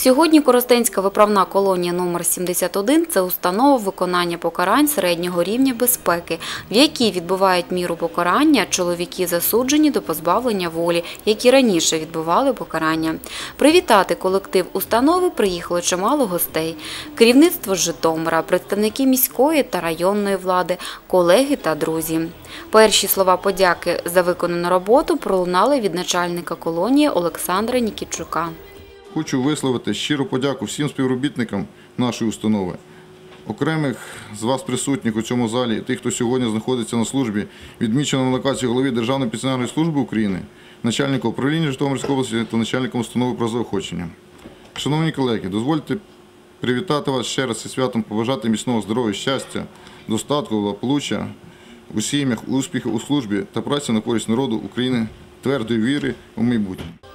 Сьогодні Коростенська виправна колонія номер 71 – це установа виконання покарань середнього рівня безпеки, в якій відбувають міру покарання чоловіки засуджені до позбавлення волі, які раніше відбували покарання. Привітати колектив установи приїхало чимало гостей. Керівництво Житомира, представники міської та районної влади, колеги та друзі. Перші слова подяки за виконану роботу пролунали від начальника колонії Олександра Нікітчука. Хочу висловити щиру подяку всім співробітникам нашої установи. Окремих з вас присутніх у цьому залі, і тих, хто сьогодні знаходиться на службі, відмічено на локації голові Державної пенсіонерної служби України, начальника управління Житомирської області та начальником установи про заохочення. Шановні колеги, дозвольте привітати вас ще раз зі святом, побажати міцного здоров'я, щастя, достатку, благополуччя у сім'ях, успіхів у службі та праці на користь народу України, твердої віри у майбутнє.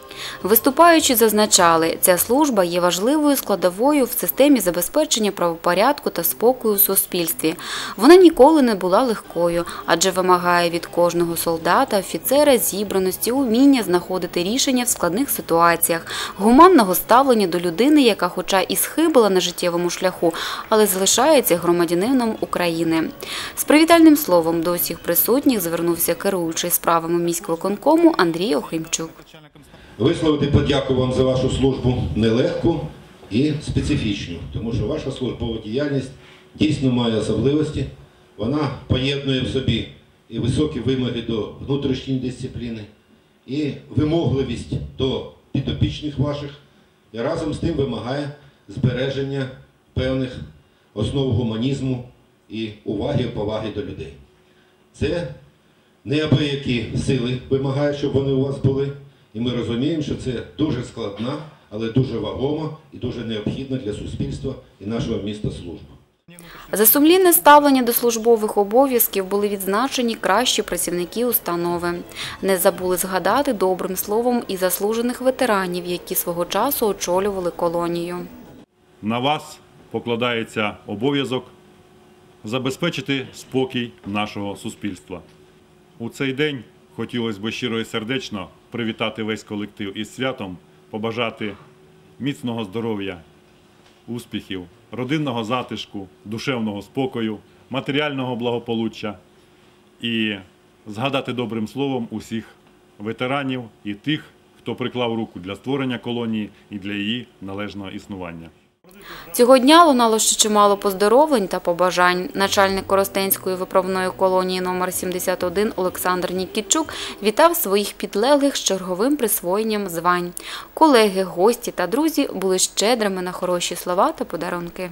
Виступаючи зазначали, ця служба є важливою складовою в системі забезпечення правопорядку та спокою у суспільстві. Вона ніколи не була легкою, адже вимагає від кожного солдата, офіцера зібраності, уміння знаходити рішення в складних ситуаціях, гуманного ставлення до людини, яка, хоча і схибила на життєвому шляху, але залишається громадянином України. З привітальним словом до усіх присутніх звернувся керуючий справами міськвиконкому Андрій Охимчук. Висловити подяку вам за вашу службу нелегку і специфічну, тому що ваша службова діяльність дійсно має особливості. Вона поєднує в собі і високі вимоги до внутрішньої дисципліни, і вимогливість до підопічних ваших, і разом з тим вимагає збереження певних основ гуманізму і уваги, поваги до людей. Це неабиякі сили вимагають, щоб вони у вас були. І ми розуміємо, що це дуже складна, але дуже вагома і дуже необхідна для суспільства і нашого міста служба. За сумлінне ставлення до службових обов'язків були відзначені кращі працівники установи. Не забули згадати добрим словом і заслужених ветеранів, які свого часу очолювали колонію. На вас покладається обов'язок забезпечити спокій нашого суспільства. У цей день хотілося б щиро і сердечно привітати весь колектив із святом, побажати міцного здоров'я, успіхів, родинного затишку, душевного спокою, матеріального благополуччя і згадати добрим словом усіх ветеранів і тих, хто приклав руку для створення колонії і для її належного існування. Цього дня лунало ще чимало поздоровлень та побажань. Начальник Коростенської виправної колонії номер 71 Олександр Нікітчук вітав своїх підлеглих з черговим присвоєнням звань. Колеги, гості та друзі були щедрими на хороші слова та подарунки.